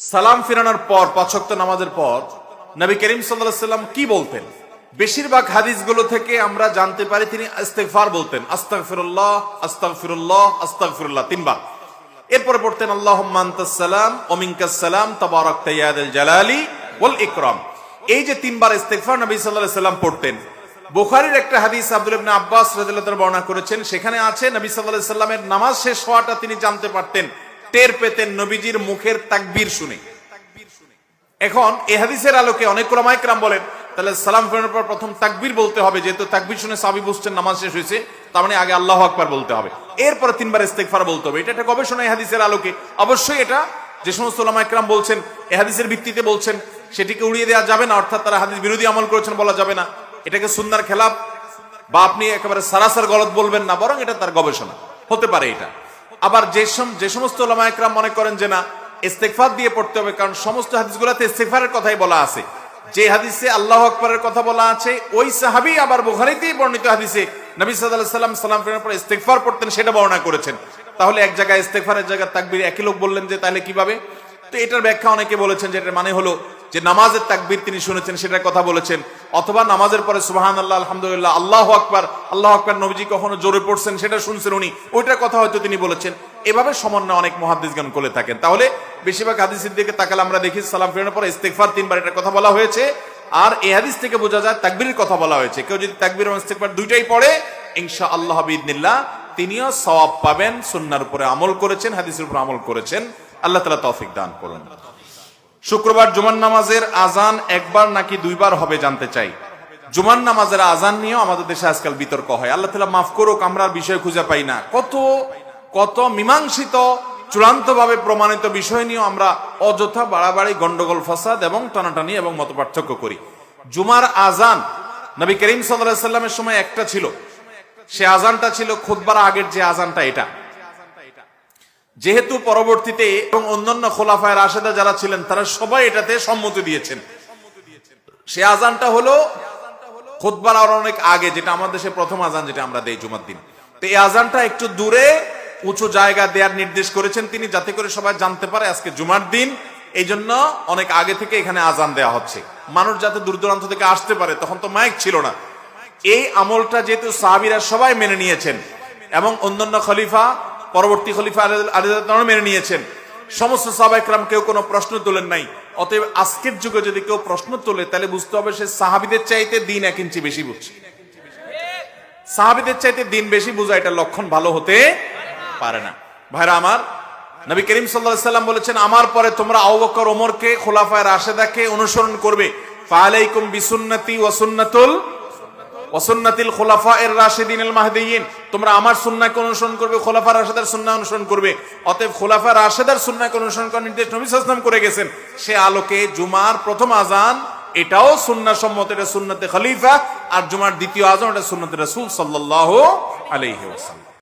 সালাম ফিরানোর পর পাঁচক্ত নামাজের পর নবী করিম সাল্লাহ সাল্লাম কি বলতেন? বেশিরভাগ হাদিসগুলো থেকে আমরা জানতে পারি, তিনি ইস্তেগফার বলতেন, আস্তাগফিরুল্লাহ আস্তাগফিরুল্লাহ আস্তাগফিরুল্লাহ, তিনবার। এরপরে পড়তেন আল্লাহ সালাম ওমিনকাস সালাম, তাবারাক তাইয়াদুল জালালি ওয়াল ইকরাম। এই যে তিনবার ইস্তেগফার নবী আলাইহি সাল্লাম পড়তেন, বুখারীর একটা হাদিস আব্দুল আব্বাস রাদিয়াল্লাহু বর্ণনা করেছেন, সেখানে আছে, নবী সাল্লাল্লাহু আলাইহি সাল্লামের নামাজ শেষ হওয়াটা তিনি জানতে পারতেন। টের পেতেন নবীজির মুখের তাকবীর শুনে। এখন এ হাদিসের আলোকে অনেক ক্রমাইকরাম বলেন, তাহলে সালাম ফেরানোর পর প্রথম তাকবীর বলতে হবে, যেহেতু তাকবির শুনে সাবি বুঝছেন নামাজ শেষ হয়েছে, তার মানে আগে আল্লাহ আকবার বলতে হবে। এরপরে তিনবার ইস্তেকফার বলতে হবে। এটা একটা গবেষণা হাদিসের আলোকে। অবশ্যই এটা যে সমস্ত ওলামা একরাম বলছেন হাদিসের ভিত্তিতে বলছেন, সেটিকে উড়িয়ে দেওয়া যাবে না, অর্থাৎ তারা হাদিস বিরোধী আমল করেছেন বলা যাবে না। এটাকে সুন্দর খেলাপ বা আপনি একেবারে সারাসার গলত বলবেন না, বরং এটা তার গবেষণা। হতে পারে এটা। আবার যে যে সমস্ত ওলামা একরাম মনে করেন যে না ইস্তেকফার দিয়ে পড়তে হবে, কারণ সমস্ত হাদিসগুলোতে ইস্তেগফারের কথাই বলা আছে। যে হাদিসে আল্লাহ আকবরের কথা বলা আছে, ওই সাহাবি আবার বুখারীতেই বর্ণিত হাদিসে নবী আলাইহি সাল্লাম সালাম ফেরানোর পর ইস্তেগফার পড়তেন, সেটা বর্ণনা করেছেন। তাহলে এক জায়গায় ইস্তেগফারের জায়গায় তাকবীর, একই লোক বললেন যে তাহলে কীভাবে? তো এটার ব্যাখ্যা অনেকে বলেছেন যে এটার মানে হলো যে নামাজের তাকবীর তিনি শুনেছেন, সেটার কথা বলেছেন। অথবা নামাজের পরে সুবাহান আল্লাহ আলহামদুলিল্লাহ, আল্লাহ আকবার আল্লাহ আকবার নবীজি কখনো জোরে পড়ছেন, সেটা শুনছেন উনি। ওইটার কথা হয়তো তিনি বলেছেন। এভাবে সমন্বয় অনেক মহাদিসগান করে থাকেন। তাহলে বেশিরভাগ হাদিসের দিকে তাকালে আমরা দেখি, সালাম ফেরানোর পরে ইস্তেকফার তিনবার এটার কথা বলা হয়েছে। আর এ হাদিস থেকে বোঝা যায়, তাকবীরের কথা বলা হয়েছে। কেউ যদি তাকবীর এবং ইস্তেগফার দুইটাই পড়ে ইনশা আল্লাহ বিদিনিল্লাহ তিনিও সওয়াব পাবেন, সুন্নার উপরে আমল করেছেন, হাদিসের উপর আমল করেছেন। আল্লাহ তালা তৌফিক দান করুন। শুক্রবার জুমান নামাজের আজান একবার নাকি দুইবার হবে জানতে চাই। জুমান নামাজের আজান নিয়েও আমাদের দেশে আজকাল বিতর্ক হয়। আল্লাহ তালা মাফ করুক, আমরা বিষয় খুঁজে পাই না। কত কত মীমাংসিত চূড়ান্ত ভাবে প্রমাণিত বিষয় নিয়েও আমরা অযথা বাড়াবাড়ি, গন্ডগোল, ফসাদ এবং টানাটানি এবং মত পার্থক্য করি। জুমার আজান নবী করিম সাল্লামের সময় একটা ছিল। সে আজানটা ছিল খুদবার আগের যে আজানটা এটা। যেহেতু পরবর্তীতে এবং অন্যান্য খোলাফায়ের আশেদা যারা ছিলেন, তারা সবাই এটাতে সম্মতি দিয়েছেন। সে আজানটা হলো খুতবার আর অনেক আগে, যেটা আমাদের দেশে প্রথম আজান যেটা আমরা দেই জুমার দিন। তো এই আজানটা একটু দূরে উঁচু জায়গা দেওয়ার নির্দেশ করেছেন তিনি, যাতে করে সবাই জানতে পারে আজকে জুমার দিন। এই জন্য অনেক আগে থেকে এখানে আজান দেওয়া হচ্ছে। মানুষ যাতে দূর দূরান্ত থেকে আসতে পারে, তখন তো মাইক ছিল না। এই আমলটা যেহেতু সাহাবিরা সবাই মেনে নিয়েছেন এবং অন্যান্য খলিফা পরবর্তী খলিফা আলী মেনে নিয়েছেন। সমস্ত সাহাবাইকরাম কেউ কোনো প্রশ্ন তোলেন নাই। অতএব আজকের যুগে যদি কেউ প্রশ্ন তোলে, তাহলে বুঝতে হবে সে সাহাবিদের চাইতে দিন এক ইঞ্চি বেশি বুঝছে। সাহাবিদের চাইতে দিন বেশি বোঝা এটা লক্ষণ ভালো হতে পারে না। ভাইরা আমার, নবী করিম সাল্লাহ সাল্লাম বলেছেন, আমার পরে তোমরা আবু বকর, ওমরকে, খোলাফায় রাশেদাকে অনুসরণ করবে। ফালাইকুম বিসুন্নতি ওয়াসুন্নাতুল ওয়াসুন্নাতিল খোলাফা এর রাশেদিন আল মাহদিয়িন তোমরা আমার সুন্নাকে অনুসরণ করবে, খোলাফা রাশেদার সুন্নাহ অনুসরণ করবে। অতএব খোলাফা রাশেদার সুন্নাকে অনুসরণ করার নির্দেশ নবী সাল্লাল্লাহু করে গেছেন। সে আলোকে জুমার প্রথম আজান, এটাও সুন্নাহ সম্মত, এটা সুন্নতে খলিফা, আর জুমার দ্বিতীয় আজান, এটা সুন্নতে রাসূল সাল্লাল্লাহু আলাইহি ওয়াসাল্লাম।